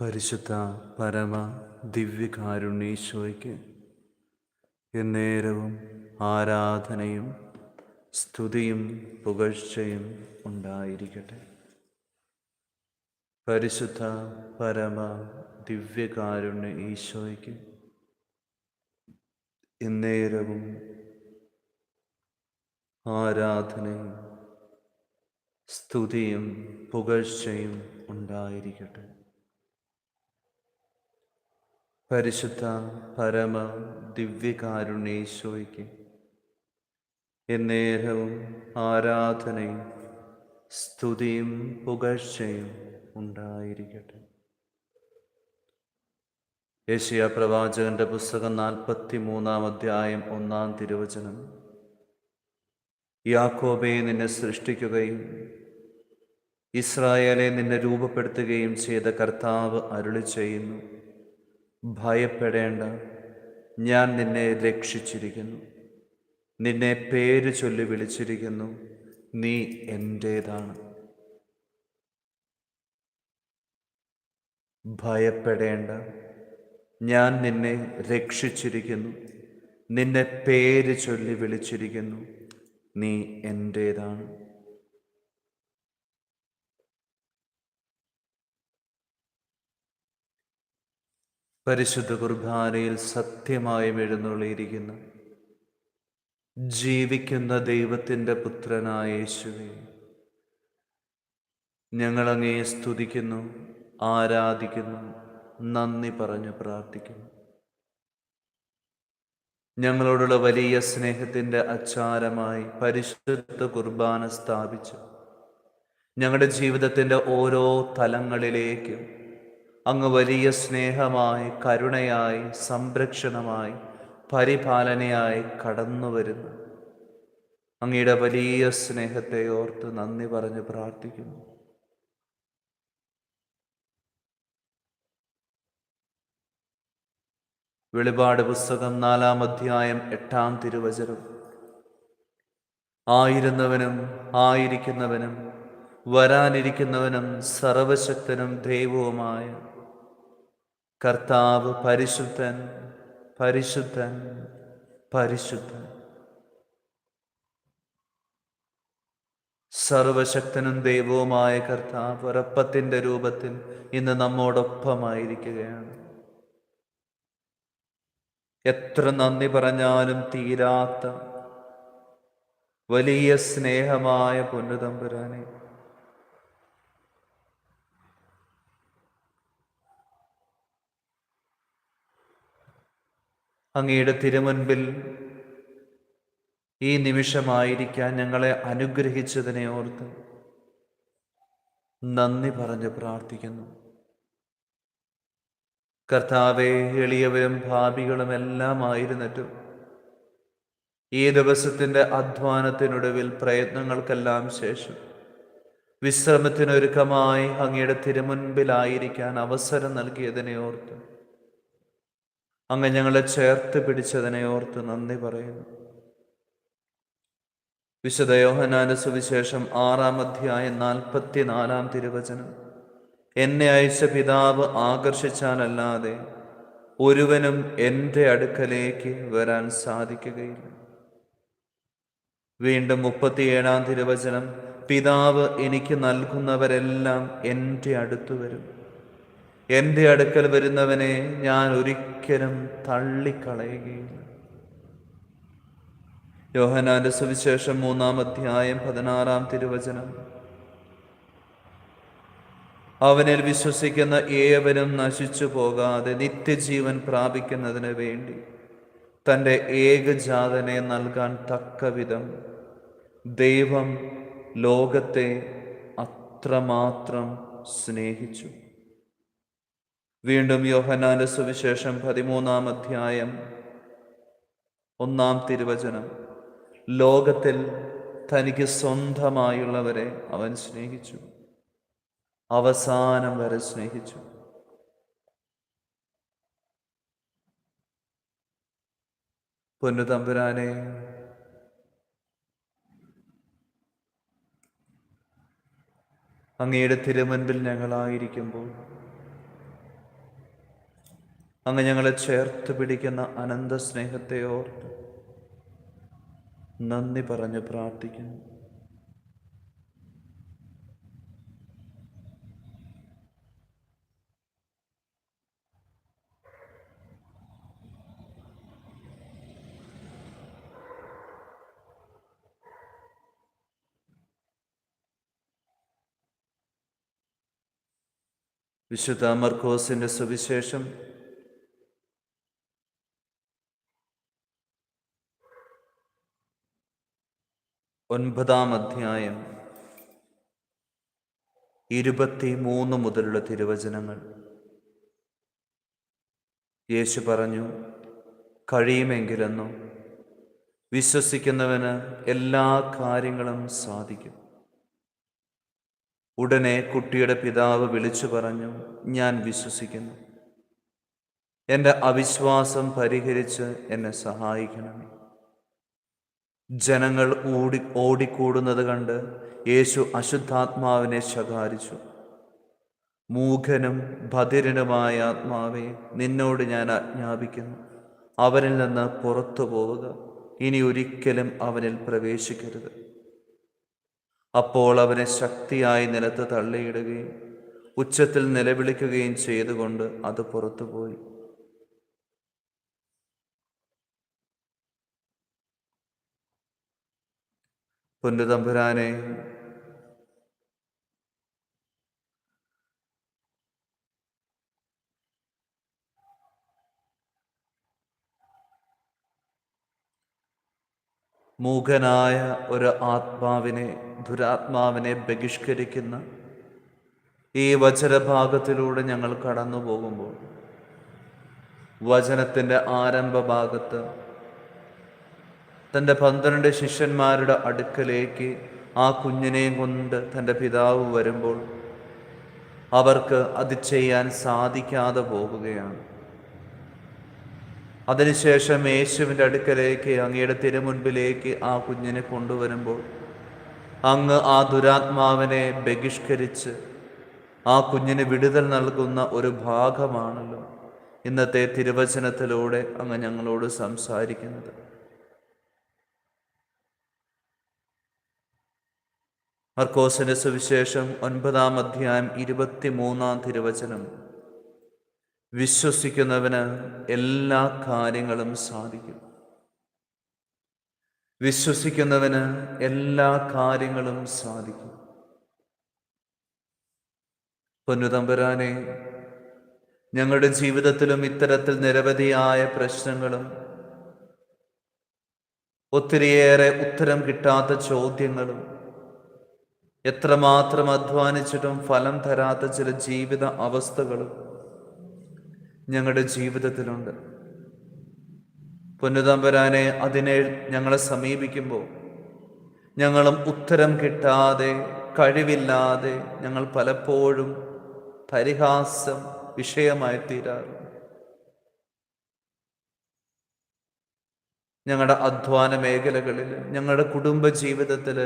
പരിശുദ്ധ പരമ ദിവ്യകാരുണ്യേശോയ്ക്ക് എന്നേരവും ആരാധനയും സ്തുതിയും പുകഴ്ചയും ഉണ്ടായിരിക്കട്ടെ. പരിശുദ്ധ പരമ ദിവ്യകാരുണ്യ ഈശോയ്ക്ക് എന്നേരവും ആരാധനയും സ്തുതിയും പുകഴ്ചയും ഉണ്ടായിരിക്കട്ടെ. പരിശുദ്ധ പരമ ദിവ്യകാരുണ്യേശോയ്ക്ക്. എന്നേരവും ആരാധനയും സ്തുതിയും പുകഴ്ചയും ഉണ്ടായിരിക്കട്ടെ. ഏഷ്യ പ്രവാചകന്റെ പുസ്തകം നാൽപ്പത്തി മൂന്നാം അധ്യായം ഒന്നാം തിരുവചനം. യാക്കോബെ നിന്നെ സൃഷ്ടിക്കുകയും ഇസ്രായേലെ നിന്നെ രൂപപ്പെടുത്തുകയും ചെയ്ത കർത്താവ് അരുളി ചെയ്യുന്നു ഭയപ്പെടേണ്ട. ഞാൻ നിന്നെ രക്ഷിച്ചിരിക്കുന്നു. നിന്നെ പേര് ചൊല്ലി വിളിച്ചിരിക്കുന്നു. നീ എന്റേതാണ് ഭയപ്പെടേണ്ട. ഞാൻ നിന്നെ രക്ഷിച്ചിരിക്കുന്നു. നിന്നെ പേര് ചൊല്ലി വിളിച്ചിരിക്കുന്നു. നീ എന്റേതാണ് പരിശുദ്ധ കുർബാനയിൽ സത്യമായും എഴുന്നള്ളിയിരിക്കുന്നു. ജീവിക്കുന്ന ദൈവത്തിന്റെ പുത്രനായ യേശുവെ ഞങ്ങളങ്ങേ സ്തുതിക്കുന്നു ആരാധിക്കുന്നു നന്ദി പറഞ്ഞു പ്രാർത്ഥിക്കുന്നു. ഞങ്ങളോടുള്ള വലിയ സ്നേഹത്തിന്റെ അച്ചാരമായി പരിശുദ്ധ കുർബാന സ്ഥാപിച്ചു. ഞങ്ങളുടെ ജീവിതത്തിന്റെ ഓരോ തലങ്ങളിലേക്കും അങ്ങ് വലിയ സ്നേഹമായി കരുണയായി സംരക്ഷണമായി പരിപാലനയായി കടന്നു വരുന്നു. അങ്ങയുടെ വലിയ സ്നേഹത്തെ ഓർത്ത് നന്ദി പറഞ്ഞ് പ്രാർത്ഥിക്കുന്നു. വെളിപാട് പുസ്തകം നാലാം അധ്യായം എട്ടാം തിരുവചനം. ആയിരുന്നവനും ആയിരിക്കുന്നവനും വരാനിരിക്കുന്നവനും സർവശക്തനും ദൈവവുമായ കർത്താവ് പരിശുദ്ധൻ പരിശുദ്ധൻ പരിശുദ്ധൻ. സർവശക്തനും ദൈവവുമായ കർത്താവ് ഒരപ്പത്തിന്റെ രൂപത്തിൽ ഇന്ന് നമ്മോടൊപ്പമായിരിക്കുകയാണ്. എത്ര നന്ദി പറഞ്ഞാലും തീരാത്ത വലിയ സ്നേഹമായ പൊന്നുതമ്പുരാനെ അങ്ങയുടെ തിരുമുൻപിൽ ഈ നിമിഷമായിരിക്കാൻ ഞങ്ങളെ അനുഗ്രഹിച്ചതിനെ ഓർത്ത് നന്ദി പറഞ്ഞ് പ്രാർത്ഥിക്കുന്നു. കർത്താവെ എളിയവരും ഭാവികളും എല്ലാം ആയിരുന്നിട്ടും ഈ ദിവസത്തിന്റെ അധ്വാനത്തിനൊടുവിൽ പ്രയത്നങ്ങൾക്കെല്ലാം ശേഷം വിശ്രമത്തിനൊരുക്കമായി അങ്ങയുടെ തിരുമുൻപിലായിരിക്കാൻ അവസരം നൽകിയതിനെ ഓർത്ത് അങ്ങ് ഞങ്ങളെ ചേർത്ത് പിടിച്ചതിനെ ഓർത്ത് നന്ദി പറയുന്നു. വിശുദ്ധ യോഹനാന സുവിശേഷം ആറാം അധ്യായം നാൽപ്പത്തിനാലാം തിരുവചനം. എന്നെ അയച്ച പിതാവ് ആകർഷിച്ചാലല്ലാതെ ഒരുവനും എന്റെ അടുക്കലേക്ക് വരാൻ സാധിക്കുകയില്ല. വീണ്ടും മുപ്പത്തിയേഴാം തിരുവചനം പിതാവ് എനിക്ക് നൽകുന്നവരെല്ലാം എന്റെ അടുത്തു വരും. എന്റെ അടുക്കൽ വരുന്നവനെ ഞാൻ ഒരിക്കലും തള്ളിക്കളയുകയില്ല. യോഹനാന്റെ സുവിശേഷം മൂന്നാം അധ്യായം പതിനാറാം തിരുവചനം. അവനിൽ വിശ്വസിക്കുന്ന ഏവനും നശിച്ചു പോകാതെ നിത്യജീവൻ പ്രാപിക്കുന്നതിന് വേണ്ടി തന്റെ ഏകജാതനെ നൽകാൻ തക്കവിധം ദൈവം ലോകത്തെ അത്രമാത്രം സ്നേഹിച്ചു. വീണ്ടും യോഹനാന്റെ സുവിശേഷം പതിമൂന്നാം അധ്യായം ഒന്നാം തിരുവചനം. ലോകത്തിൽ തനിക്ക് സ്വന്തമായുള്ളവരെ അവൻ സ്നേഹിച്ചു. അവസാനം വരെ സ്നേഹിച്ചു. പൊന്നുതമ്പുരാനെ അങ്ങയുടെ തിരുമുൻപിൽ ഞങ്ങളായിരിക്കുമ്പോൾ അങ്ങ് ഞങ്ങളെ ചേർത്ത് പിടിക്കുന്ന അനന്ത സ്നേഹത്തെ ഓർത്ത് നന്ദി പറഞ്ഞ് പ്രാർത്ഥിക്കുന്നു. വിശുദ്ധ മർക്കോസിന്റെ സുവിശേഷം ഒൻപതാം അധ്യായം ഇരുപത്തി മൂന്ന് മുതലുള്ള തിരുവചനങ്ങൾ. യേശു പറഞ്ഞു കഴിയുമെങ്കിലെന്നോ വിശ്വസിക്കുന്നവന് എല്ലാ കാര്യങ്ങളും സാധിക്കും. ഉടനെ കുട്ടിയുടെ പിതാവ് വിളിച്ചു പറഞ്ഞു ഞാൻ വിശ്വസിക്കുന്നു. എന്റെ അവിശ്വാസം പരിഹരിച്ച് എന്നെ സഹായിക്കണമേ. ജനങ്ങൾ ഓടി ഓടിക്കൂടുന്നത് കണ്ട് യേശു അശുദ്ധാത്മാവിനെ ശകാരിച്ചു. മൂഖനും ഭദിരനുമായ ആത്മാവെ നിന്നോട് ഞാൻ ആജ്ഞാപിക്കുന്നു. അവനിൽ നിന്ന് പുറത്തു പോവുക. ഇനി ഒരിക്കലും അവനിൽ പ്രവേശിക്കരുത്. അപ്പോൾ അവനെ ശക്തിയായി നിലത്ത് തള്ളിയിടുകയും ഉച്ചത്തിൽ നിലവിളിക്കുകയും ചെയ്തുകൊണ്ട് അത് പുറത്തുപോയി. പൊന്നുതമ്പുരാനെ. മൂകനായ ഒരു ആത്മാവിനെ ദുരാത്മാവിനെ ബഹിഷ്കരിക്കുന്ന ഈ വചനഭാഗത്തിലൂടെ ഞങ്ങൾ കടന്നു പോകുമ്പോൾ വചനത്തിന്റെ ആരംഭ ഭാഗത്ത് തന്റെ പന്ത്രണ്ട് ശിഷ്യന്മാരുടെ അടുക്കലേക്ക് ആ കുഞ്ഞിനെയും കൊണ്ട് തന്റെ പിതാവ് വരുമ്പോൾ അവർക്ക് അത് ചെയ്യാൻ സാധിക്കാതെ പോകുകയാണ്. അതിനുശേഷം യേശുവിന്റെ അടുക്കലേക്ക് അങ്ങയുടെ തിരുമുൻപിലേക്ക് ആ കുഞ്ഞിനെ കൊണ്ടുവരുമ്പോൾ അങ്ങ് ആ ദുരാത്മാവിനെ ബഹിഷ്കരിച്ച് ആ കുഞ്ഞിന് വിടുതൽ നൽകുന്ന ഒരു ഭാഗമാണല്ലോ ഇന്നത്തെ തിരുവചനത്തിലൂടെ അങ്ങ് ഞങ്ങളോട് സംസാരിക്കുന്നത്. മർക്കോസിന്റെ സുവിശേഷം ഒൻപതാം അധ്യായം ഇരുപത്തി മൂന്നാം തിരുവചനം. വിശ്വസിക്കുന്നവന് എല്ലാ കാര്യങ്ങളും സാധിക്കും. വിശ്വസിക്കുന്നവന് എല്ലാ കാര്യങ്ങളും സാധിക്കും. പൊന്നുതമ്പുരാനെ ഞങ്ങളുടെ ജീവിതത്തിലും ഇത്തരത്തിൽ നിരവധിയായ പ്രശ്നങ്ങളും ഒത്തിരിയേറെ ഉത്തരം കിട്ടാത്ത ചോദ്യങ്ങളും എത്രമാത്രം അധ്വാനിച്ചിട്ടും ഫലം തരാത്ത ചില ജീവിത അവസ്ഥകളും ഞങ്ങളുടെ ജീവിതത്തിലുണ്ട്. പൊന്നുതമ്പരാനെ അതിനെ ഞങ്ങളെ സമീപിക്കുമ്പോൾ ഞങ്ങളും ഉത്തരം കിട്ടാതെ കഴിവില്ലാതെ ഞങ്ങൾ പലപ്പോഴും പരിഹാസം വിഷയമായി തീരാറുണ്ട് ഞങ്ങളുടെ അധ്വാന മേഖലകളിൽ ഞങ്ങളുടെ കുടുംബ ജീവിതത്തിൽ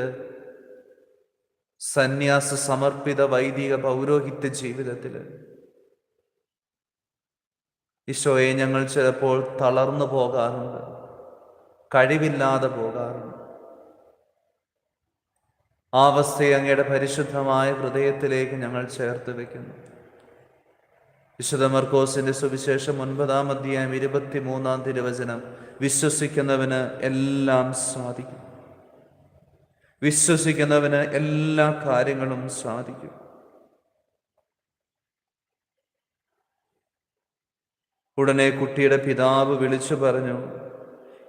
സന്യാസ സമർപ്പിത വൈദിക പൗരോഹിത്യ ജീവിതത്തിൽ ഈശോയെ ഞങ്ങൾ ചിലപ്പോൾ തളർന്നു പോകാറുണ്ട് കഴിവില്ലാതെ പോകാറുണ്ട്. ആ അവസ്ഥയെ അങ്ങയുടെ പരിശുദ്ധമായ ഹൃദയത്തിലേക്ക് ഞങ്ങൾ ചേർത്ത് വെക്കുന്നു. വിശുദ്ധ മർക്കോസിന്റെ സുവിശേഷം ഒൻപതാം അധ്യായം ഇരുപത്തി മൂന്നാം തിരുവചനം വിശ്വസിക്കുന്നവന് എല്ലാം സാധിക്കും വിശ്വസിക്കുന്നവന് എല്ലാ കാര്യങ്ങളും സാധിക്കും. ഉടനെ കുട്ടിയുടെ പിതാവ് വിളിച്ചു പറഞ്ഞു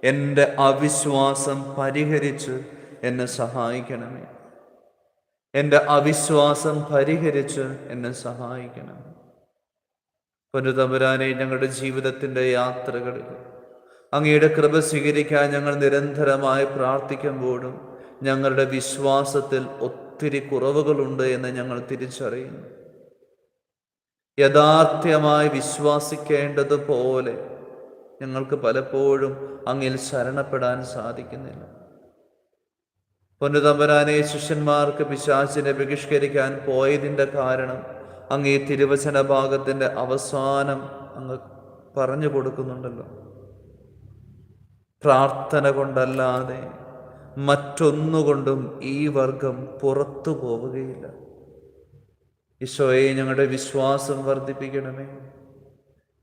എന്റെ അവിശ്വാസം പരിഹരിച്ച് എന്നെ സഹായിക്കണമേ. എന്റെ അവിശ്വാസം പരിഹരിച്ച് എന്നെ സഹായിക്കണം പുനതമ്പുരാനെ ഞങ്ങളുടെ ജീവിതത്തിന്റെ യാത്രകളിൽ അങ്ങയുടെ കൃപ സ്വീകരിക്കാൻ ഞങ്ങൾ നിരന്തരമായി പ്രാർത്ഥിക്കുമ്പോഴും ഞങ്ങളുടെ വിശ്വാസത്തിൽ ഒത്തിരി കുറവുകളുണ്ട് എന്ന് ഞങ്ങൾ തിരിച്ചറിയുന്നു. യഥാർത്ഥമായി വിശ്വാസിക്കേണ്ടതുപോലെ ഞങ്ങൾക്ക് പലപ്പോഴും അങ്ങിൽ ശരണപ്പെടാൻ സാധിക്കുന്നില്ല. പൊന്നുതമ്പരാനെ ശിഷ്യന്മാർക്ക് പിശാചിനെ ബഹിഷ്കരിക്കാൻ പോയതിന്റെ കാരണം അങ്ങ് ഈ തിരുവചന ഭാഗത്തിന്റെ അവസാനം അങ്ങ് പറഞ്ഞു കൊടുക്കുന്നുണ്ടല്ലോ. പ്രാർത്ഥന കൊണ്ടല്ലാതെ മറ്റൊന്നുകൊണ്ടും ഈ വർഗം പുറത്തു പോവുകയില്ല. ഈശോയെ ഞങ്ങളുടെ വിശ്വാസം വർദ്ധിപ്പിക്കണമേ.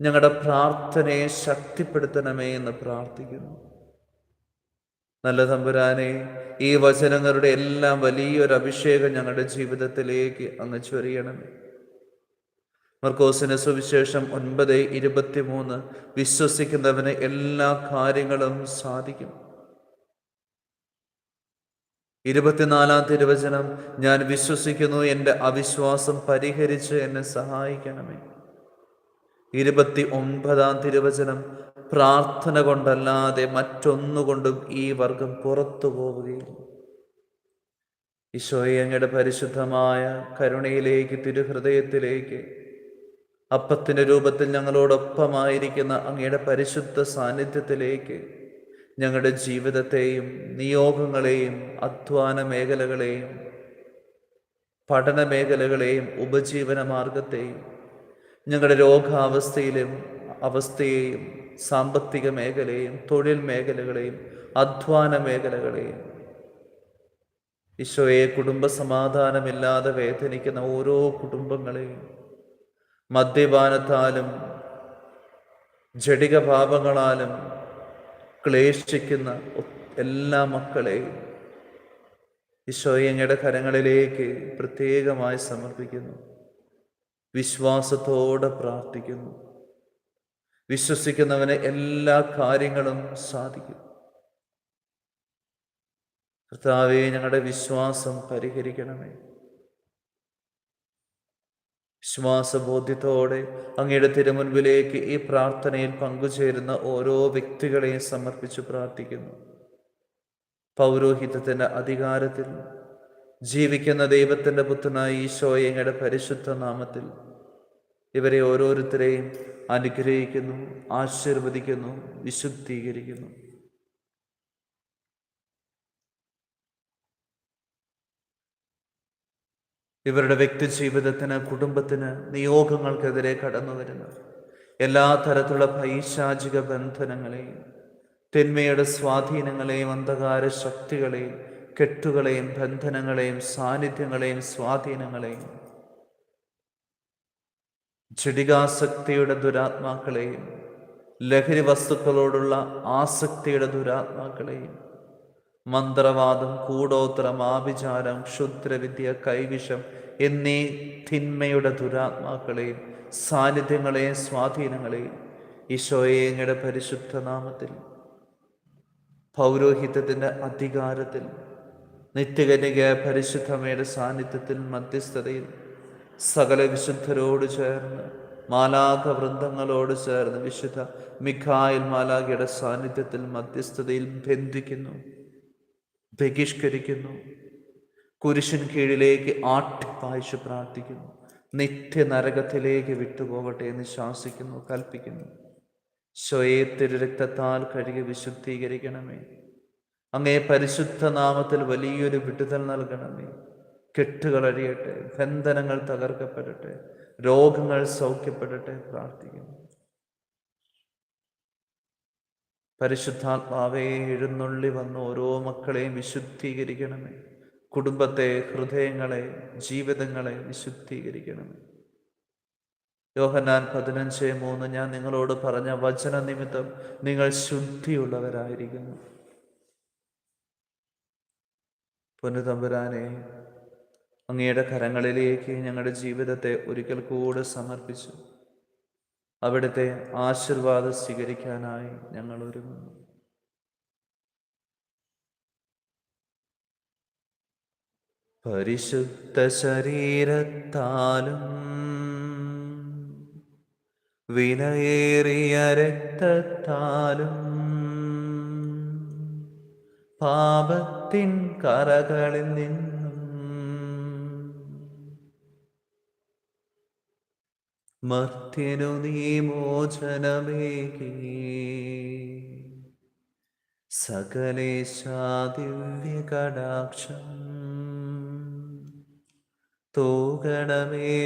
ഞങ്ങളുടെ പ്രാർത്ഥനയെ ശക്തിപ്പെടുത്തണമേ എന്ന് പ്രാർത്ഥിക്കുന്നു. നല്ല തമ്പുരാനെ ഈ വചനങ്ങളുടെ എല്ലാം വലിയൊരു അഭിഷേകം ഞങ്ങളുടെ ജീവിതത്തിലേക്ക് അങ്ങ് ചൊരിയണമേ. മർക്കോസിന് സുവിശേഷം ഒൻപത് ഇരുപത്തിമൂന്ന്. വിശ്വസിക്കുന്നവന് എല്ലാ കാര്യങ്ങളും സാധിക്കും. ഇരുപത്തിനാലാം തിരുവചനം ഞാൻ വിശ്വസിക്കുന്നു എന്റെ അവിശ്വാസം പരിഹരിച്ച് എന്നെ സഹായിക്കണമേ. ഇരുപത്തി ഒൻപതാം തിരുവചനം പ്രാർത്ഥന കൊണ്ടല്ലാതെ മറ്റൊന്നുകൊണ്ടും ഈ വർഗം പുറത്തു പോവുകയില്ല. ഈശോയെ അങ്ങയുടെ പരിശുദ്ധമായ കരുണയിലേക്ക് തിരുഹൃദയത്തിലേക്ക് അപ്പത്തിന്റെ രൂപത്തിൽ ഞങ്ങളോടൊപ്പമായിരിക്കുന്ന അങ്ങയുടെ പരിശുദ്ധ സാന്നിധ്യത്തിലേക്ക് ഞങ്ങളുടെ ജീവിതത്തെയും നിയോഗങ്ങളെയും അധ്വാന മേഖലകളെയും പഠന മേഖലകളെയും ഉപജീവന മാർഗത്തെയും ഞങ്ങളുടെ രോഗാവസ്ഥയിലും അവസ്ഥയെയും സാമ്പത്തിക മേഖലയെയും തൊഴിൽ മേഖലകളെയും അധ്വാന മേഖലകളെയും ഈശോയെ കുടുംബ സമാധാനമില്ലാതെ വേദനിക്കുന്ന ഓരോ കുടുംബങ്ങളെയും മദ്യപാനത്താലും ജടിക പാപങ്ങളാലും ക്ലേശിക്കുന്ന എല്ലാ മക്കളെയും ഈശോയെ അങ്ങയുടെ കരങ്ങളിലേക്ക് പ്രത്യേകമായി സമർപ്പിക്കുന്നു. വിശ്വാസത്തോടെ പ്രാർത്ഥിക്കുന്നു. വിശ്വസിക്കുന്നവന് എല്ലാ കാര്യങ്ങളും സാധിക്കും. കർത്താവെ ഞങ്ങളുടെ വിശ്വാസം പരിഹരിക്കണമേ. വിശ്വാസബോധ്യത്തോടെ അങ്ങയുടെ തിരുമുൻപിലേക്ക് ഈ പ്രാർത്ഥനയിൽ പങ്കുചേരുന്ന ഓരോ വ്യക്തികളെയും സമർപ്പിച്ച് പ്രാർത്ഥിക്കുന്നു. പൗരോഹിത്യത്തിന്റെ അധികാരത്തിൽ ജീവിക്കുന്ന ദൈവത്തിന്റെ പുത്രനായ ഈശോയെ പരിശുദ്ധ നാമത്തിൽ ഇവരെ ഓരോരുത്തരെയും അനുഗ്രഹിക്കുന്നു ആശീർവദിക്കുന്നു വിശുദ്ധീകരിക്കുന്നു. ഇവരുടെ വ്യക്തി ജീവിതത്തിന് കുടുംബത്തിന് നിയോഗങ്ങൾക്കെതിരെ കടന്നു വരുന്നത് എല്ലാ തരത്തിലുള്ള പൈശാചിക ബന്ധനങ്ങളെയും തിന്മയുടെ സ്വാധീനങ്ങളെയും അന്ധകാര ശക്തികളെയും കെട്ടുകളെയും ബന്ധനങ്ങളെയും സാന്നിധ്യങ്ങളെയും സ്വാധീനങ്ങളെയും ജടികാസക്തിയുടെ ദുരാത്മാക്കളെയും ലഹരി വസ്തുക്കളോടുള്ള ആസക്തിയുടെ ദുരാത്മാക്കളെയും മന്ത്രവാദം കൂടോത്രം ആഭിചാരം ക്ഷുദ്രവിദ്യ കൈവിഷം എന്നീ തിന്മയുടെ ദുരാത്മാക്കളെയും സാന്നിധ്യങ്ങളെയും സ്വാധീനങ്ങളെയും ഈശോയെ അങ്ങയുടെ പരിശുദ്ധ നാമത്തിൽ പൗരോഹിത്യത്തിന്റെ അധികാരത്തിൽ നിത്യകനിക പരിശുദ്ധമയുടെ സാന്നിധ്യത്തിൽ മധ്യസ്ഥതയിൽ സകല വിശുദ്ധരോട് ചേർന്ന് മാലാഖ വൃന്ദങ്ങളോട് ചേർന്ന് വിശുദ്ധ മിഖായിൽ മാലാഖയുടെ സാന്നിധ്യത്തിൽ മധ്യസ്ഥതയിൽ ബന്ധിക്കുന്നു. ബഹിഷ്കരിക്കുന്നു. കുരിശിൻ കീഴിലേക്ക് ആട്ടിപ്പായിച്ച് പ്രാർത്ഥിക്കുന്നു. നിത്യ നിത്യനരകത്തിലേക്ക് വിട്ടുപോകട്ടെ എന്ന് ശാസിക്കുന്നു കൽപ്പിക്കുന്നു. സ്വയത്തിരു രക്തത്താൽ കഴുകി വിശുദ്ധീകരിക്കണമേ. അങ്ങേ പരിശുദ്ധ നാമത്തിൽ വലിയൊരു വിടുതൽ നൽകണമേ. കെട്ടുകൾ അഴിയട്ടെ ബന്ധനങ്ങൾ തകർക്കപ്പെടട്ടെ രോഗങ്ങൾ സൗഖ്യപ്പെടട്ടെ പ്രാർത്ഥിക്കുന്നു. പരിശുദ്ധാത്മാവേ എഴുന്നള്ളി വന്ന് ഓരോ മക്കളെയും വിശുദ്ധീകരിക്കണമേ. കുടുംബത്തെ ഹൃദയങ്ങളെ ജീവിതങ്ങളെ വിശുദ്ധീകരിക്കണമേ. യോഹനാൻ പതിനഞ്ച് മൂന്ന് ഞാൻ നിങ്ങളോട് പറഞ്ഞ വചന നിമിത്തം നിങ്ങൾ ശുദ്ധിയുള്ളവരായിരിക്കുന്നു. പൊന്നുതമ്പുരാനെ അങ്ങയുടെ കരങ്ങളിലേക്ക് ഞങ്ങളുടെ ജീവിതത്തെ ഒരിക്കൽ കൂടെ സമർപ്പിച്ചു. അവിടുത്തെ ആശീർവാദം സ്വീകരിക്കാനായി ഞങ്ങൾ ഒരുങ്ങുന്നു. പരിശുദ്ധ ശരീരത്താലും വിനയേറിയ രക്തത്താലും പാപത്തിൻ കറകളിൽ നിന്നും മർത്യനു നീ മോചനമേകി. സകലേശാദിവ്യ കടാക്ഷം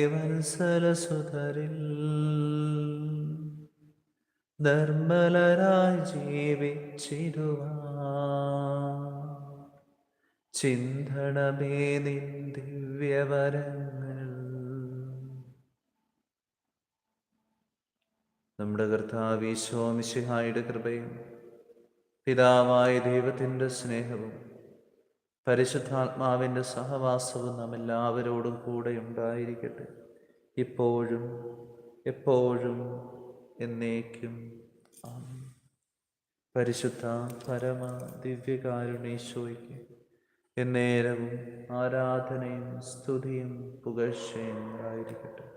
വത്സരസുതരിൽ നിർമ്മലരായി ജീവിച്ചിരുവാ ചിന്തണമേ നിൻ ദിവ്യവരങ്ങൾ. നമ്മുടെ കർത്താവീശോമിശിഹായുടെ കൃപയും പിതാവായ ദൈവത്തിന്റെ സ്നേഹവും പരിശുദ്ധാത്മാവിന്റെ സഹവാസവും നാം എല്ലാവരോടും കൂടെ ഉണ്ടായിരിക്കട്ടെ. ഇപ്പോഴും എപ്പോഴും എന്നേക്കും. പരിശുദ്ധ പരമ ദിവ്യകാരുണീശോയ്ക്ക് എന്നേരവും ആരാധനയും സ്തുതിയും പുകഴ്ചയും ഉണ്ടായിരിക്കട്ടെ